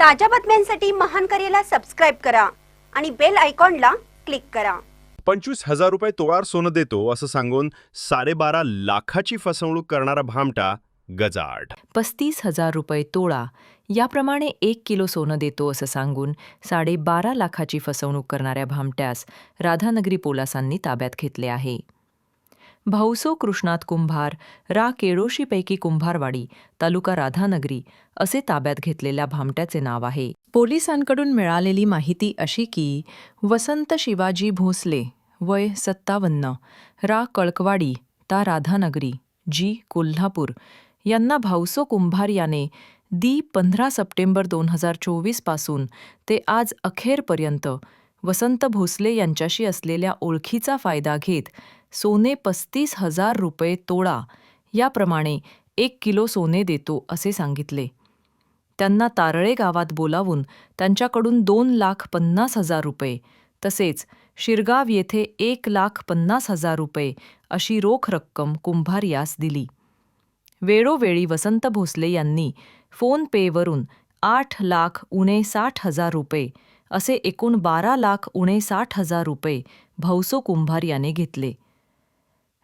ताज्या बातम्यांसाठी महान करेला सबस्क्राईब करा आणि बेल आयकॉनला क्लिक करा. पंचवीस हजार रुपये तोळार सोनं देतो असं सांगून साडेबारा लाखाची फसवणूक करणारा भामटा गजाड पस्तीस हजार रुपये तोळा याप्रमाणे एक किलो सोनं देतो असं सांगून साडेबारा लाखाची फसवणूक करणाऱ्या भामट्यास राधानगरी पोलिसांनी ताब्यात घेतले आहे. भाऊसो कृष्णात कुंभार रा केळोशीपैकी कुंभारवाडी तालुका राधानगरी असे ताब्यात घेतलेल्या भामट्याचे नाव आहे. पोलिसांकडून मिळालेली माहिती अशी की वसंत शिवाजी भोसले वय सत्तावन्न रा कळकवाडी ता राधानगरी जी कोल्हापूर यांना भाऊसो कुंभार याने दी पंधरा सप्टेंबर दोन हजार चोवीसपासून ते आज अखेरपर्यंत वसंत भोसले यांच्याशी असलेल्या ओळखीचा फायदा घेत सोने पस्तीस हजार रुपये तोळा याप्रमाणे एक किलो सोने देतो असे सांगितले. त्यांना तारळे गावात बोलावून त्यांच्याकडून दोन लाख पन्नास हजार रुपये तसेच शिरगाव येथे एक लाख पन्नास हजार रुपये अशी रोख रक्कम कुंभार यास दिली. वेळोवेळी वसंत भोसले यांनी फोन पेवरून आठ लाख उणे साठ हजार रुपये असे एकूण बारा लाख उणे साठ हजार रुपये भाऊसो कुंभार याने घेतले.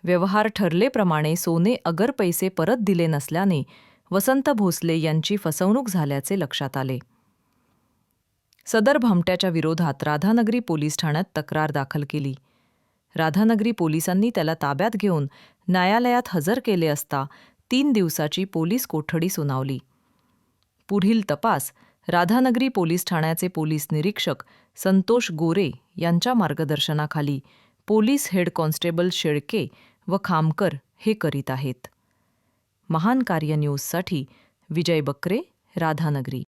व्यवहार ठरलेप्रमाणे सोने अगर पैसे परत दिले नसल्याने वसंत भोसले यांची फसवणूक झाल्याचे लक्षात आले. सदर भामट्याच्या विरोधात राधानगरी पोलीस ठाण्यात तक्रार दाखल केली. राधानगरी पोलिसांनी त्याला ताब्यात घेऊन न्यायालयात हजर केले असता तीन दिवसाची पोलीस कोठडी सुनावली. पुढील तपास राधानगरी पोलीस ठाण्याचे पोलीस निरीक्षक संतोष गोरे यांच्या मार्गदर्शनाखाली पोलीस हेड कॉन्स्टेबल शेळके व खामकर हे करीत आहेत. महान कार्य न्यूजसाठी विजय बकरे राधानगरी.